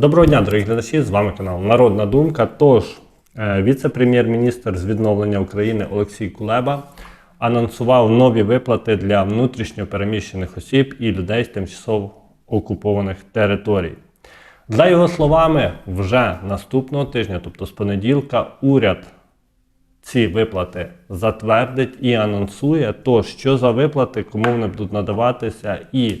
Доброго дня, дорогі глядачі! З вами канал Народна Думка. Тож, е, віце-прем'єр-міністр з відновлення України Олексій Кулеба анонсував нові виплати для внутрішньо переміщених осіб і людей з тимчасово окупованих територій. За його словами, вже наступного тижня, тобто з понеділка, уряд ці виплати затвердить і анонсує, то що за виплати, кому вони будуть надаватися, і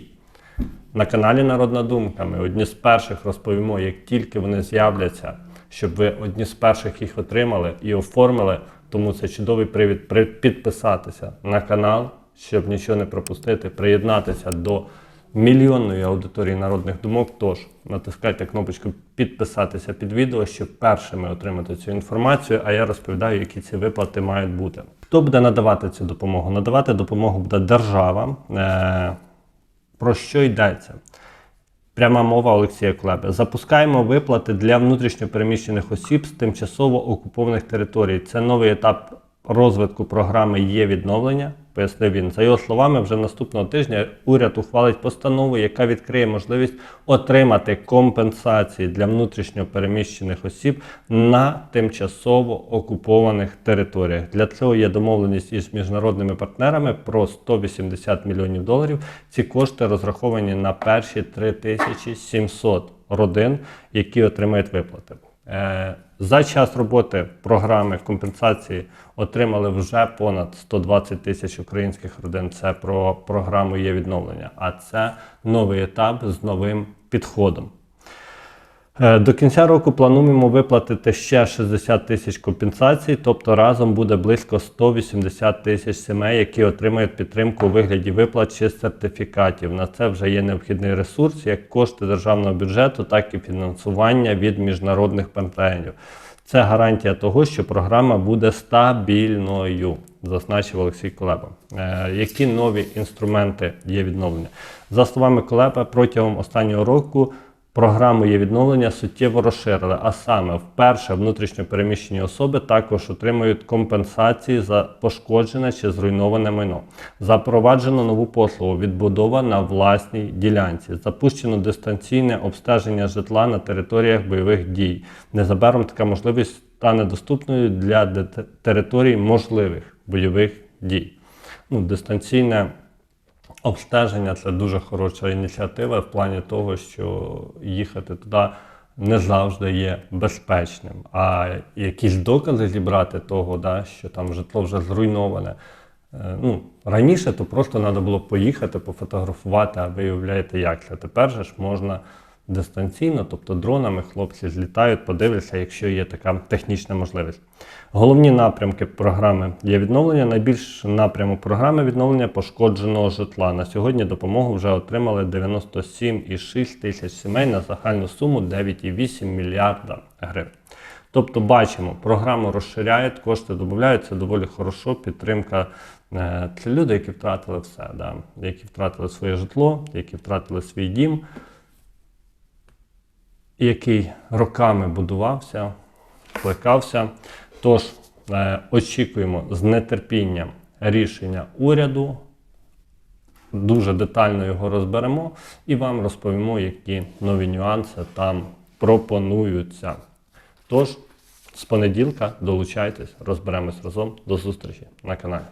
на каналі Народна Думка ми одні з перших розповімо, як тільки вони з'являться, щоб ви одні з перших їх отримали і оформили. Тому це чудовий привід підписатися на канал, щоб нічого не пропустити, приєднатися до мільйонної аудиторії народних думок. Тож натискайте кнопочку підписатися під відео, щоб першими отримати цю інформацію. А я розповідаю, які ці виплати мають бути. Хто буде надавати цю допомогу? Надавати допомогу буде держава. Про що йдеться? Пряма мова Олексія Клеби. Запускаємо виплати для внутрішньопереміщених осіб з тимчасово окупованих територій. Це новий етап розвитку програми є відновлення. Пояснив він. За його словами, вже наступного тижня уряд ухвалить постанову, яка відкриє можливість отримати компенсації для внутрішньопереміщених осіб на тимчасово окупованих територіях. Для цього є домовленість із міжнародними партнерами про 180 мільйонів доларів. Ці кошти розраховані на перші 3700 родин, які отримають виплати. Е, За час роботи програми компенсації отримали вже понад 120 тисяч українських родин. Це про програму є відновлення, а це новий етап з новим підходом. Е, До кінця року плануємо виплатити ще 60 тисяч компенсацій, тобто разом буде близько 180 тисяч сімей, які отримають підтримку у вигляді виплат чи сертифікатів. На це вже є необхідний ресурс, як кошти державного бюджету, так і фінансування від міжнародних партнерів. Це гарантія того, що програма буде стабільною, зазначив Олексій Колеба. Е, які нові інструменти є відновлення? За словами Колеба, протягом останнього року програму є відновлення суттєво розширили, а саме вперше внутрішньо переміщені особи також отримують компенсації за пошкоджене чи зруйноване майно. Запроваджено нову послугу відбудова на власній ділянці. Запущено дистанційне обстеження житла на територіях бойових дій. Незабаром така можливість стане доступною для територій можливих бойових дій. Ну, дистанційне Обстеження це дуже хороша ініціатива в плані того, що їхати туди не завжди є безпечним. А якісь докази зібрати того, да, що там житло вже зруйноване. Е, Ну, раніше то просто треба було поїхати, пофотографувати, а виявляєте, як це. Тепер же ж можна дистанційно, тобто дронами хлопці злітають, подивляться, якщо є така технічна можливість. Головні напрямки програми є відновлення. Найбільш напрямок програми відновлення пошкодженого житла. На сьогодні допомогу вже отримали 97,6 тисяч сімей на загальну суму 9,8 мільярда гривень. Тобто бачимо, програму розширяють, кошти додаються доволі хорошо. Підтримка це люди, які втратили все, да? які втратили своє житло, які втратили свій дім, який роками будувався, плекався. Тож е, очікуємо з нетерпінням рішення уряду. Дуже детально його розберемо і вам розповімо, які нові нюанси там пропонуються. Тож, з понеділка долучайтесь, розберемось разом. До зустрічі на каналі.